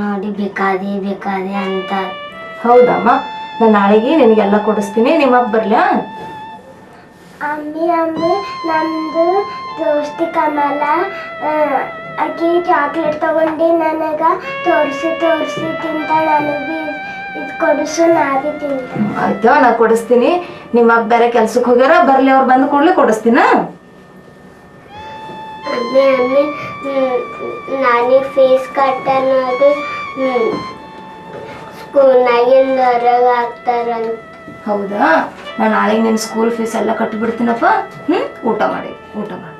ನೋಡಿ ಬೇಕಾದೆ ಬೇಕಾದೆ ಅಂತ. ಹೌದಮ್ಮ? ನಾನು ನಾಳೆಗೆ ನಿನಗೆಲ್ಲ ಕೊಡಿಸ್ತೀನಿ. ನಿಮ್ಮ ಅಪ್ಪ ಬರ್ಲಾ? ಅಮ್ಮಿ ಅಮ್ಮಿ ನಂದು ದೋಸ್ತಿ ಕಮಲ. ಅಕ್ಕಿ ಚಾಕ್ಲೇಟ್ ತಗೊಂಡು ನನಗ ತೋರಿಸಿ ತೋರಿಸಿ ತಿಂತ ನನಗೆ ಇದು ಕೊಡಿಸು ನಾ ಬಿ ತಿಂತ. ಆಯ್ತು ನಾ ಕೊಡಿಸ್ತೀನಿ. ನಿಮ್ಮ ಅಪ್ಪ ಬೇರೆ ಕೆಲ್ಸಕ್ಕೆ ಹೋಗ್ಯಾರ ಬರ್ಲಿ ಅವ್ರು ಬಂದು ಕೂಡಲೇ ಕೊಡಿಸ್ತೀನಾ? ಅಮ್ಮಿ ಅಮ್ಮಿ ನನಗೆ ಫೀಸ್ ಕಟ್ಟ ನೋಡಿ ಸ್ಕೂಲ್ನಾಗಿಂದ ಹೊರಗೆ ಹಾಕ್ತಾರಂತ. ಹೌದಾ? ನಾನು ನಾಳೆಗೆ ನಿನ್ನ ಸ್ಕೂಲ್ ಫೀಸ್ ಎಲ್ಲ ಕಟ್ಟಿಬಿಡ್ತೀನಪ್ಪ ಹ್ಞೂ ಊಟ ಮಾಡಿ ಊಟ ಮಾಡಿ.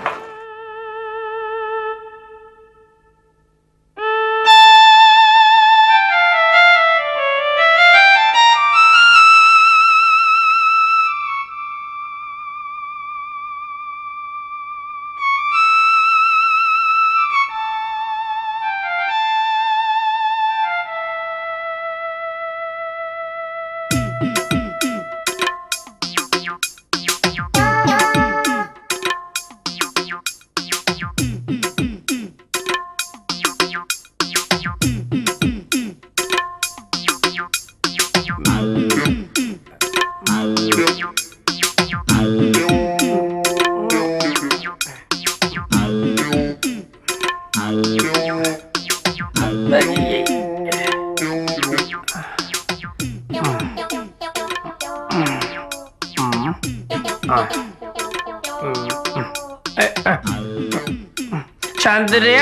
ಚಂದ್ರಿ?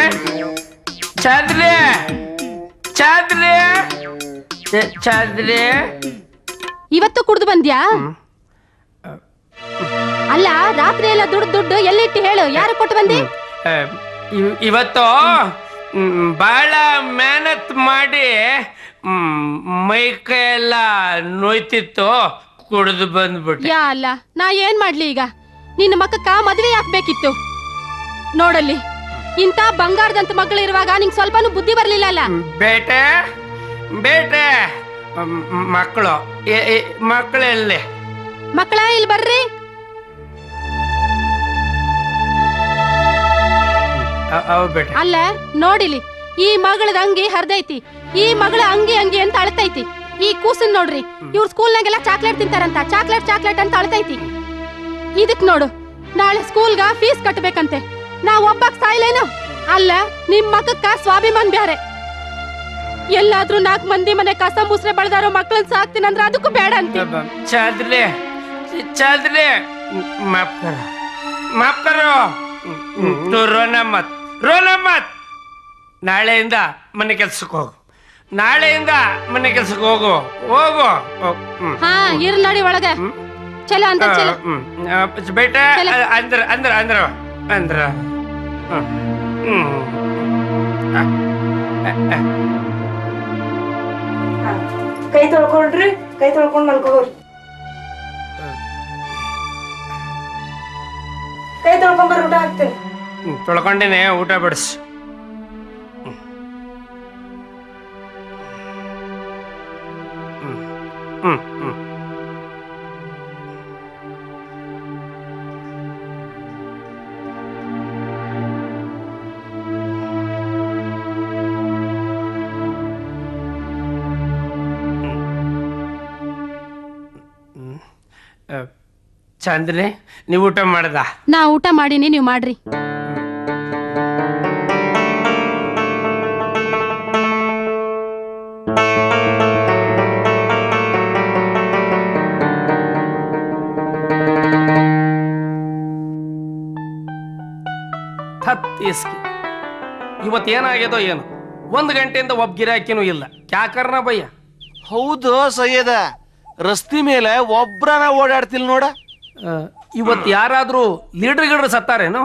ಚಂದ್ರಿ? ಚಂದ್ರಿ? ಏ, ಇವತ್ತು ಕುಡ್ದು ಬಂದ್ಯಾ? ಅಲ್ಲ ರಾತ್ರಿ ಎಲ್ಲ ದುಡ್ಡು ದುಡ್ಡು ಎಲ್ಲಿಟ್ಟು ಹೇಳು? ಯಾರು ಕೊಟ್ಟು ಬಂದಿ? ಇವತ್ತು ಬಹಳ ಮೆಹನತ್ ಮಾಡಿ ಮ್, ಮೈ ಕೈ ಎಲ್ಲ ನೋಯ್ತಿತ್ತು ಕುಡಿದು ಬಂದ್ಬಿಟ್ಟು. ಯಾ ಅಲ್ಲ ನಾ ಏನ್ ಮಾಡ್ಲಿ ಈಗ? ನಿನ್ನ ಮಕ್ಕಕ್ಕ ಮದ್ವೆ ಹಾಕ್ಬೇಕಿತ್ತು ನೋಡಲ್ಲಿ ಇಂತ ಬಂಗಾರದಂತ ಮಕ್ಕಳು ಇರುವಾಗ ನಿಂಗೆ ಸ್ವಲ್ಪನೂ ಬುದ್ಧಿ ಬರ್ಲಿಲ್ಲ ಅಲ್ಲ? ಬೇಟೆ ಬೇಟೆ ಮಕ್ಕಳು ಮಕ್ಕಳೆಲ್ಲಿ? ಮಕ್ಕಳ ಇಲ್ಲಿ ಬರ್ರಿ. ಅಲ್ಲ ನೋಡಿಲಿ ಈ ಮಗಳದ ಅಂಗಿ ಹರ್ದೈತಿ ಈ ಮಗಳ ಅಂಗಿ ಅಂಗಿ ಅಂತ ಅಳ್ತೈತಿ. ಈ ಕೂಸನ್ ನೋಡ್ರಿ ಇವ್ರ ಸ್ಕೂಲ್ನಾಗೆಲ್ಲ ಚಾಕ್ಲೇಟ್ ತಿಂತಾರಂತ ಚಾಕ್ಲೇಟ್ ಚಾಕ್ಲೇಟ್ ಅಂತ ಅಳ್ತೈತಿ. ಇದಕ್ ನೋಡು ನಾಳೆ ಸ್ಕೂಲ್ಗ ಫೀಸ್ ಕಟ್ಬೇಕಂತೆ. ನಾ ಒಬ್ಬಕ್ ಸಾಯ್ಲೇನು? ಅಲ್ಲ ನಿಮ್ ಮಕ್ಕಕ್ಕ ಸ್ವಾಭಿಮಾನ್ ಬ್ಯಾರೆ. ಎಲ್ಲಾದ್ರೂ ನಾಲ್ಕು ಮಂದಿ ಮನೆ ಕಸ ಮುಸ್ರೆ ಬಳದಾರೋ ಮಕ್ಕಳನ್ನ ಅಂದ್ರೆ ಅದಕ್ಕೂ ಬೇಡ ಅಂತ. ಚಾದ್ರಿ ಚಾದ್ರಿ ಮಾಪ್ಕರ ಮಾಫ್ ಕರೋ ರೋನ ನಾಳೆಯಿಂದ ಮನೆ ಕೆಲ್ಸಕ್ಕೆ ಹೋಗು. ನಾಳೆಯಿಂದ ಮನೆ ಕೆಲ್ಸಕ್ಕೆ ಹೋಗು. ಹೋಗು. ಹೋಗ್. ಹ್ಮ್. ಹಾ ಇರ್ ನಡಿ ಒಳಗ. ಚಲ ಅಂತ ಚಲ. ಹ್ಮ್. ಬೇಟ ಅಂದ್ರ ಅಂದ್ರ ಅಂದ್ರ ಅಂದ್ರ. ಹ್ಮ್. ಕೈ ತೊಳ್ಕೊಂಡ್ರಿ ಕೈ ತೊಳ್ಕೊಂಡ್ ಮಲ್ಕೋರಿ. ಕೈ ತೊಳ್ಕೊಂಡ್ ಊಟ ಹಾಕ್ತೀನಿ. ಹ್ಮ್, ತೊಳ್ಕೊಂಡಿನಿ ಊಟ ಬಿಡಿಸಿ. ಹ್ಞೂ ಹ್ಞೂ ಹ್ಮ್ ಚಂದ್ರಿ ನೀವು ಊಟ ಮಾಡ್ದ? ನಾ ಊಟ ಮಾಡೀನಿ ನೀವು ಮಾಡ್ರಿ. ಇಸ್ಕಿ ಇವತ್ತು ಏನಾಗ್ಯದೋ ಏನು. ಒಂದು ಗಂಟೆಯಿಂದ ಒಬ್ಬ ಗಿರಾಕಿನೂ ಇಲ್ಲ. ಕ್ಯಾಕರ್ನ ಭಯ ಹೌದು ಸಯ್ಯದ ರಸ್ತೆ ಮೇಲೆ ಒಬ್ರನ ಓಡಾಡ್ತಿಲ್ ನೋಡ. ಇವತ್ತು ಯಾರಾದರೂ ಲೀಡರ್ ಗಿಡರ್ ಸತ್ತಾರೇನು?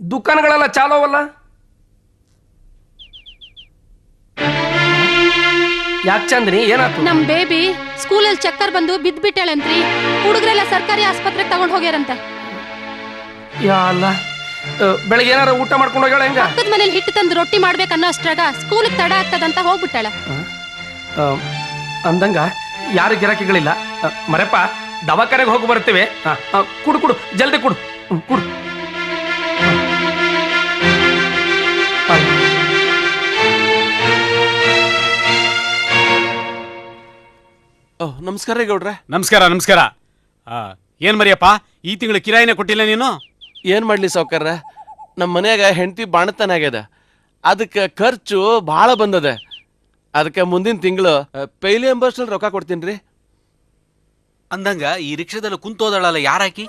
ದುಕಾನ್ಗಳೆಲ್ಲ ಚಾಲೋವಲ್ಲ? ಯಾಕೆ ಚಂದ್ರಿ ಏನಾಯ್ತು ನಮ್ ಬೇಬಿ ಸ್ಕೂಲಲ್ಲಿ ಚಕ್ಕರ್ ಬಂದು ಬಿದ್ ಬಿಟ್ಟೇಳಂತ್ರಿ ಹುಡುಗರೆಲ್ಲ ಸರ್ಕಾರಿ ಆಸ್ಪತ್ರೆಗೆ ತಗೊಂಡ್ ಹೋಗ್ಯಾರಂತೆ. ಯಾ ಅಲ್ಲ. ಬೆಳಗ್ಗೆ ಏನಾರ ಊಟ ಮಾಡ್ಕೊಂಡು ಹೋಗ್ಯಾಳ ಪಕ್ಕದ ಮನೇಲಿ ಹಿಟ್ಟು ತಂದು ರೊಟ್ಟಿ ಮಾಡ್ಬೇಕನ್ನೋ ಅಷ್ಟ್ರಾಗ ಸ್ಕೂಲಿಗೆ ತಡ ಆಗ್ತದಂತ ಹೋಗ್ಬಿಟ್ಟಾಳ. ಅಂದಂಗ ಯಾರು ಗಿರಾಕಿಗಳಿಲ್ಲ. ಆ, ಮರೆಪ್ಪ ದವಾಖಾನೆಗೆ ಹೋಗಿ ಬರ್ತೀವಿ ಕುಡು ಕುಡು ಜಲ್ದಿ ಕುಡು. ಕುಡು. ನಮಸ್ಕಾರ ಗೌಡ್ರೆ. ನಮಸ್ಕಾರ ನಮಸ್ಕಾರ. ಆ, ಏನ್ ಮರಿಯಪ್ಪ ಈ ತಿಂಗಳು ಕಿರಾಯಿನೇ ಕೊಟ್ಟಿಲ್ಲ ನೀನು? ಏನ್ ಮಾಡ್ಲಿ ಸಾವ್ಕಾರ? ನಮ್ಮ ಮನೆಯಾಗ ಹೆಂಡತಿ ಬಾಣತನ ಆಗ್ಯದ. ಅದಕ್ಕೆ ಖರ್ಚು ಭಾಳ ಬಂದದ. ಅದಕ್ಕೆ ಮುಂದಿನ ತಿಂಗಳು ಪೈಲಿ ಎಂಬರ್ಸ್ನಲ್ಲಿ ರೊಕ್ಕ ಕೊಡ್ತೀನಿ ರೀ ಅಂದಂಗ ಈ ರಿಕ್ಷಾದಲ್ಲಿ ಕುಂತೋದಳಲ್ಲ ಯಾರಾಕಿ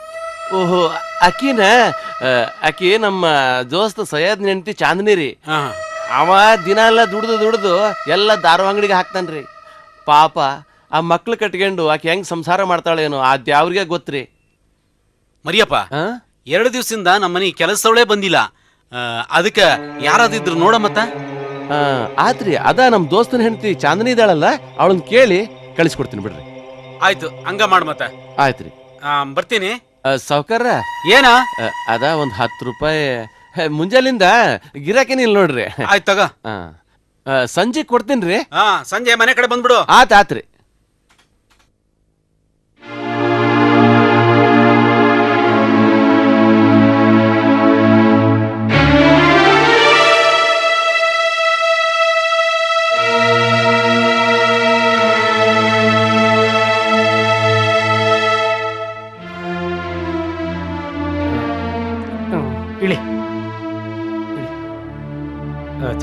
ಓಹೋ ಅಕ್ಕಿನ ಅಕಿ ಅಕ್ಕಿ ನಮ್ಮ ದೋಸ್ತ ಸಯ್ಯದ್ ಹೆಂಡತಿ ಚಾಂದಿನಿ ರೀ. ಹಾ. ಅವ ದಿನ ಎಲ್ಲ ದುಡ್ದು ದುಡ್ದು ಎಲ್ಲ ದಾರು ಅಂಗಡಿಗೆ ಹಾಕ್ತಾನ್ರಿ ಪಾಪ ಆ ಮಕ್ಳು ಕಟ್ಕೊಂಡು ಆಕೆ ಹೆಂಗ್ ಸಂಸಾರ ಮಾಡ್ತಾಳೇನೋ ಆ ದ್ಯಾವ್ರಿಗೆ ಗೊತ್ತ್ರಿ. ಮರಿಯಪ್ಪ ಹಾ ಎರಡು ದಿವಸದಿಂದ ನಮ್ಮ ಮನೆ ಕೆಲಸದವಳೇ ಬಂದಿಲ್ಲ. ಅದಕ್ಕೆ ಯಾರಾದಿದ್ರು ನೋಡ ಮತ್ತ? ಆ, ಆತ್ರಿ ಅದ ನಮ್ಮ ದೋಸ್ತನ ಹೆಂಡತಿ ಚಾಂದನಿ ಇದ್ದಾಳಲ್ಲ ಅವಳನ್ನ ಕೇಳಿ ಕಳಿಸ್ಕೊಡ್ತೀನಿ ಬಿಡ್ರಿ. ಆಯ್ತು ಹಂಗ ಮಾಡ ಮತ್ತ. ಆಯ್ತ್ರಿ. ಆ, ಬರ್ತೀನಿ. ಸಾವ್ಕಾರ ಏನ? ಅದ ಒಂದ್ ಹತ್ತು ರೂಪಾಯಿ ಹೇ, ಮುಂಜಾಲಿಂದ ಗಿರಾಕಿನಿಲ್ಲ ನೋಡ್ರಿ. ಆಯ್ತು ತಗ. ಆ, ಆ, ಸಂಜೆ ಕೊಡ್ತೀನಿ ರೀ ಹಾ ಸಂಜೆ ಮನೆ ಕಡೆ ಬಂದ್ಬಿಡು. ಆತ್ ಆತ್ರಿ.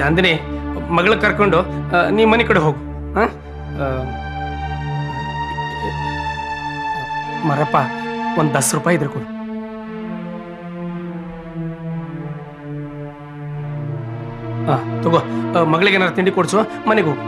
ಚಾಂದಿನಿ, ಮಗಳ ಕರ್ಕೊಂಡು ನೀ ಮನೆ ಕಡೆ ಹೋಗು. ಮರಪ್ಪ, ಒಂದು ದಸ್ ರೂಪಾಯಿ ಇದ್ರೆ ಕೊಡು. ಹಾಂ ತಗೋ ಮಗಳಿಗೆ ಏನಾರು ತಿಂಡಿ ಕೊಡ್ಸು, ಮನೆಗೆ ಹೋಗು.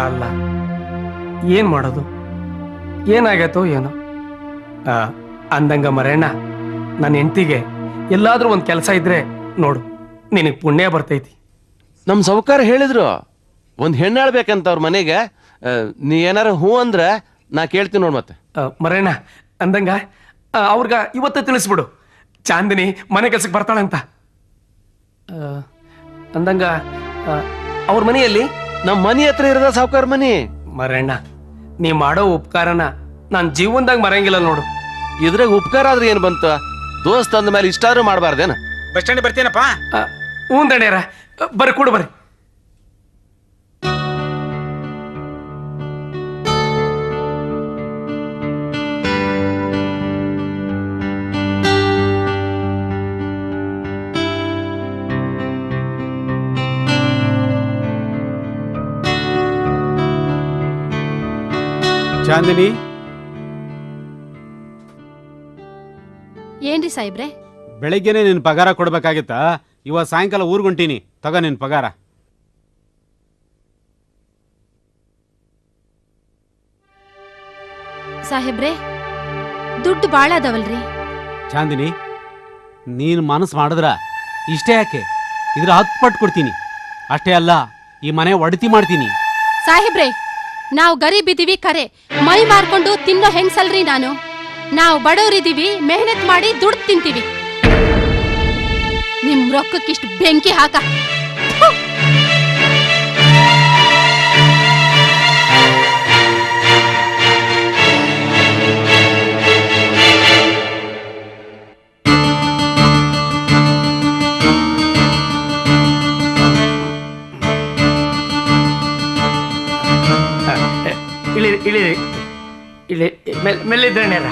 ಅಲ್ಲ. ಏನ್ ಮಾಡೋದು? ಏನಾಗತ್ತೋ ಏನೋ? ಆ, ಅಂದಂಗ ಮರಣ್ಣ ನನ್ನ ಹೆಂಡತಿಗೆ ಎಲ್ಲಾದ್ರೂ ಒಂದು ಕೆಲಸ ಇದ್ರೆ ನೋಡು ನಿನಗೆ ಪುಣ್ಯ ಬರ್ತೈತಿ. ನಮ್ಮ ಸಾವುಕಾರ ಹೇಳಿದ್ರು ಒಂದ್ ಹೆಣ್ಣಾಳ್ಬೇಕಂತ ಅವ್ರ ಮನೆಗೆ ಆ, ನೀ ಏನಾರ ಹೂ ಅಂದ್ರೆ ನಾ ಕೇಳ್ತೀನಿ ನೋಡ್ ಮತ್ತೆ. ಮರಣ್ಣ ಮರೇಣ್ಣ ಅಂದಂಗ ಆ, ಅವ್ರ್ಗ ಇವತ್ತೇ ತಿಳಿಸ್ಬಿಡು. ಚಾಂದಿನಿ ಮನೆ ಕೆಲ್ಸಕ್ಕೆ ಬರ್ತಾಳಂತ. ಆ, ಅಂದಂಗ ಆ, ಅವ್ರ ಮನೆಯಲ್ಲಿ ನಮ್ಮ ಮನಿ ಹತ್ರ ಇರದ ಸಾವುಕಾರ ಮನಿ. ಮರಣ್ಣ ನೀ ಮಾಡೋ ಉಪಕಾರನ ನಾನು ಜೀವನದಾಗ ಮರಂಗಿಲ್ಲ ನೋಡು. ಇದ್ರಾಗ ಉಪಕಾರ ಆದ್ರೆ ಏನ್ ಬಂತ? ದೋಸ್ತ್ ಅಂದ ಮೇಲೆ ಇಷ್ಟಾದ್ರೂ ಮಾಡಬಾರ್ದೇನ? Bus stand ಬರ್ತೇನಪ್ಪ. ಹ್ಞೂ ದಣ್ಯರ ಬರ್ರಿ ಕೊಡು ಬರ್ರಿ. ಚಾಂದಿನಿ? ಏನ್ರಿ ಸಾಹೇಬ್ರೆ? ಬೆಳಿಗ್ಗೆನೆ ನಿನ್ ಪಗಾರ ಕೊಡ್ಬೇಕಾಗಿತ್ತ? ಇವತ್ತು ಸಾಯಂಕಾಲ ಊರ್ಗೊಂಟೀನಿ ತಗ ನಿನ್ ಪಗಾರ. ಸಾಹೇಬ್ರೆ ದುಡ್ಡು ಬಾಳ ಅದಾವಲ್ರಿ. ಚಾಂದಿನಿ ನೀನು ಮನಸ್ ಮಾಡಿದ್ರ ಇಷ್ಟೇ ಯಾಕೆ? ಇದ್ರ ಹತ್ತು ಪಟ್ಟು ಕೊಡ್ತೀನಿ. ಅಷ್ಟೇ ಅಲ್ಲ ಈ ಮನೆ ಒಡತಿ ಮಾಡ್ತೀನಿ. ಸಾಹೇಬ್ರೆ ನಾವು ಗರೀಬ್ ಇದೀವಿ ಕರೆ. ಮೈ ಮಾರ್ಕೊಂಡು ತಿನ್ನೋ ಹೆಂಗ್ಸಲ್ರಿ ನಾನು? ನಾವು ಬಡವರಿದ್ದೀವಿ ಮೆಹನತ್ ಮಾಡಿ ದುಡ್ಡು ತಿಂತೀವಿ. ನಿಮ್ ರೊಕ್ಕಕ್ಕಿಷ್ಟು ಬೆಂಕಿ ಹಾಕ. ಇಳಿ ಇಳಿ ಇಳಿ ಮೆಲ್ ಮೆಲ್ಲಿ ದಣ್ಯರ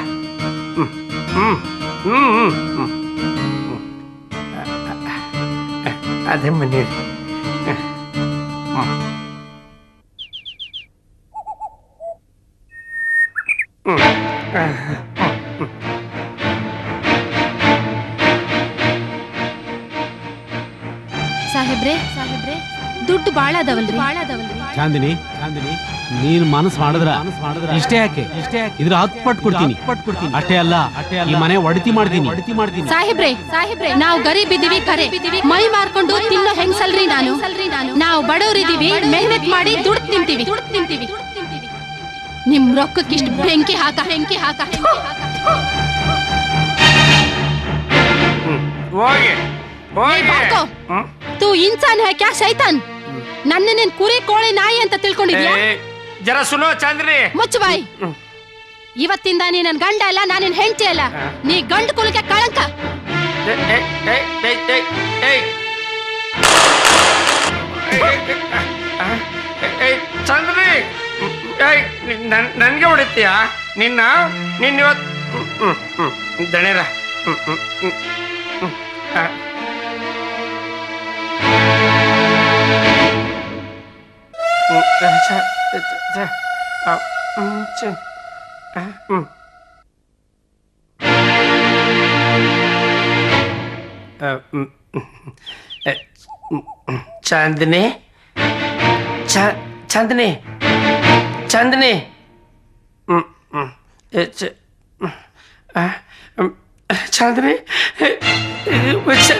ಹ್ಮ್ ಹ್ಮ್ ಹ್ಮ್ ಹ್ಮ್ ಹ್ಮ್ ಹ್ಮ್. ಆ, ಆ, ಆ, ಅದೇ ಮನೆ ಸಾಹೇಬ್ರೆ ಸಾಹೇಬ್ರೆ. ದುಡ್ಡು ಬಾಳ ಅದಾವಲ್ರಿ ಬಾಳ ಅದಾವಲ್ರಿ ಚಾಂದಿನಿ ಚಾಂದಿನಿ ನೀನ್ ಮನಸ್ ಮಾಡಿದ್ರ? ಇಷ್ಟೇ ಯಾಕೆ? ಇಷ್ಟೇ ಯಾಕೆ? ಇದ್ರ ಹತ್ತು ಪಟ್ಟು ಕೊಡ್ತೀನಿ. ಪಟ್ ಕೊಡ್ತೀನಿ. ಅಷ್ಟೇ ಅಲ್ಲ ಅಷ್ಟೇ ಈ ಮನೆ ಒಡತಿ ಮಾಡ್ತೀನಿ. ಒಡತಿ ಮಾಡ್ತೀನಿ. ಸಾಹೇಬ್ರೆ ಸಾಹೇಬ್ರೆ ನಾವು ಗರೀಬ್ ಇದೀವಿ ಕರೆ. ಮೈ ಮಾರ್ಕೊಂಡು ತಿನ್ನೋ ಹೆಂಗ್ಸಲ್ರಿ ನಾನು? ನಾವು ಬಡವರಿದೀವಿ ಮೆಹನತ್ ಮಾಡಿ ದುಡ್ಡು ತಿಂತೀವಿ. ದುಡ್ಡು ತಿಂತೀವಿ. ನಿಮ್ ರೊಕ್ಕಕ್ಕಿಷ್ಟು ಬೆಂಕಿ ಹಾಕ. ಬೆಂಕಿ ಹಾಕ. ಬೆಂಕಿ ಹಾಕ ಹೋಗಿ. ಏ, ಬಾರ್ಕೋ. ತೂ ಇನ್ಸಾನ್ ಹೇ ಕ್ಯಾ ಶೈತಾನ್ ನನ್ನ ನೀನ್ ಕುರಿ ಕೋಳಿ ನಾಯಿ ಅಂತ ತಿಳ್ಕೊಂಡಿದ್ಯಾ ಜರ ಸುನೋ ಚಾಂದ್ರಿ ಮುಚ್ಚು ಬಾಯಿ ಇವತ್ತಿಂದ ನೀ ನನ್ ಗಂಡ ಅಲ್ಲ ನಾನು ನಿನ್ ಹೆಂಡತಿ ಅಲ್ಲ ನೀ ಗಂಡು ಕುಲಕ್ಕೆ ಕಳಂಕ ಏಯ್, ಏಯ್, ಏಯ್, ಏಯ್, ಏಯ್, ಏಯ್. ಏಯ್, ಆ, ಏಯ್, ಚಂದ್ರಿ ಏಯ್ ನನ್ ನನ್ಗೆ ಹೊಡಿತೀಯ ನಿನ್ನ ನಿನ್ನ ಇವತ್ತು ಹ್ಮ್ ಹ್ಮ್ ಹ್ಮ್ ದಣಿರ ಹ್ಮ್ ಹ್ಮ್ ಹ್ಮ್ ಹ್ಮ್ ಆ. ಹ್ಮ್, ಆ, ಛ,